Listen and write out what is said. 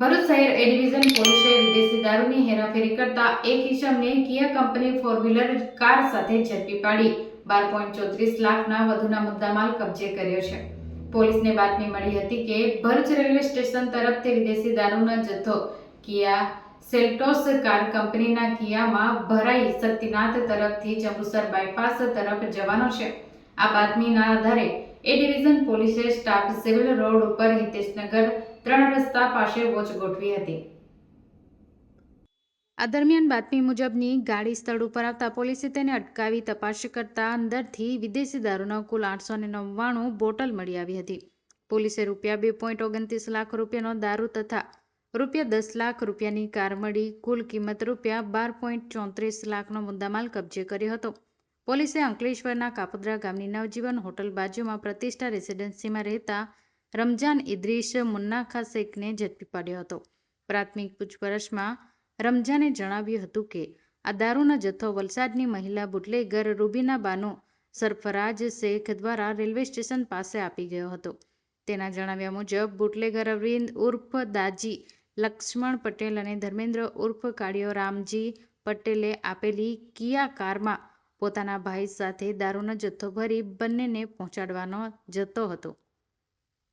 ભરૂચ શહેર એ ડિવિઝન પોલીસે વિદેશી દારૂની હેરાફેરી કરતા એક ઇસમને Kia company four wheeler car સાથે ઝડપી પાડી. બાર પોઈન્ટ ચોત્રીસ લાખના વધુના મુદ્દામાલ કબજે કર્યો છે. પોલીસને બાતમી મળી હતી કે ભરૂચ રેલવે સ્ટેશન તરફથી વિદેશી દારૂનો જથ્થો કિયા સેલ્ટોસ કાર કંપનીના કિયામાં ભરાઈ શક્તિનાથ તરફથી જંબુસર બાયપાસ તરફ જવાનો છે. આ બાતમીના આધારે એ ડિવિઝન પોલીસે સ્ટાફ સિવિલ રોડ ઉપર હિતેશનગર ત્રણ રસ્તા પાસે વોચ ગોઠવી હતી. આ દરમિયાન બાતમી મુજબની ગાડી સ્થળ ઉપર આવતા પોલીસે તેને અટકાવી તપાસ કરતા અંદરથી વિદેશી દારૂના કુલ આઠસો ને નવ્વાણું બોટલ મળી આવી હતી. પોલીસે રૂપિયા બે પોઈન્ટ ઓગણત્રીસ લાખ રૂપિયાનો દારૂ તથા રૂપિયા દસ લાખ રૂપિયાની કાર મળી કુલ કિંમત રૂપિયા બાર પોઈન્ટ ચોત્રીસ લાખનો મુદ્દામાલ કબજે કર્યો હતો. પોલીસે અંકલેશ્વરના કાપોદ્રા ગામની નવજીવન હોટલ બાજુમાં પ્રતિષ્ઠા રેસિડેન્સીમાં રહેતા રમજાન ઇદ્રીશ મુન્નાખા શેખને ઝડપી પાડ્યો હતો. પ્રાથમિક પૂછપરછમાં રમજાને જણાવ્યું હતું કે, આ દારૂનો જથ્થો વલસાડની મહિલા બુટલેગર રૂબીના બાનો સરફરાજ શેખ દ્વારા રેલવે સ્ટેશન પાસે આપી ગયો હતો. તેના જણાવ્યા મુજબ, બુટલેગર અરવિંદ ઉર્ફ દાજી, લક્ષ્મણ પટેલ અને ધર્મેન્દ્ર ઉર્ફ કાળિયો રામજી પટેલે આપેલી કિયા કારમાં પોતાના ભાઈ સાથે દારૂનો જથ્થો ભરી બંનેને પહોંચાડવાનો જતો હતો.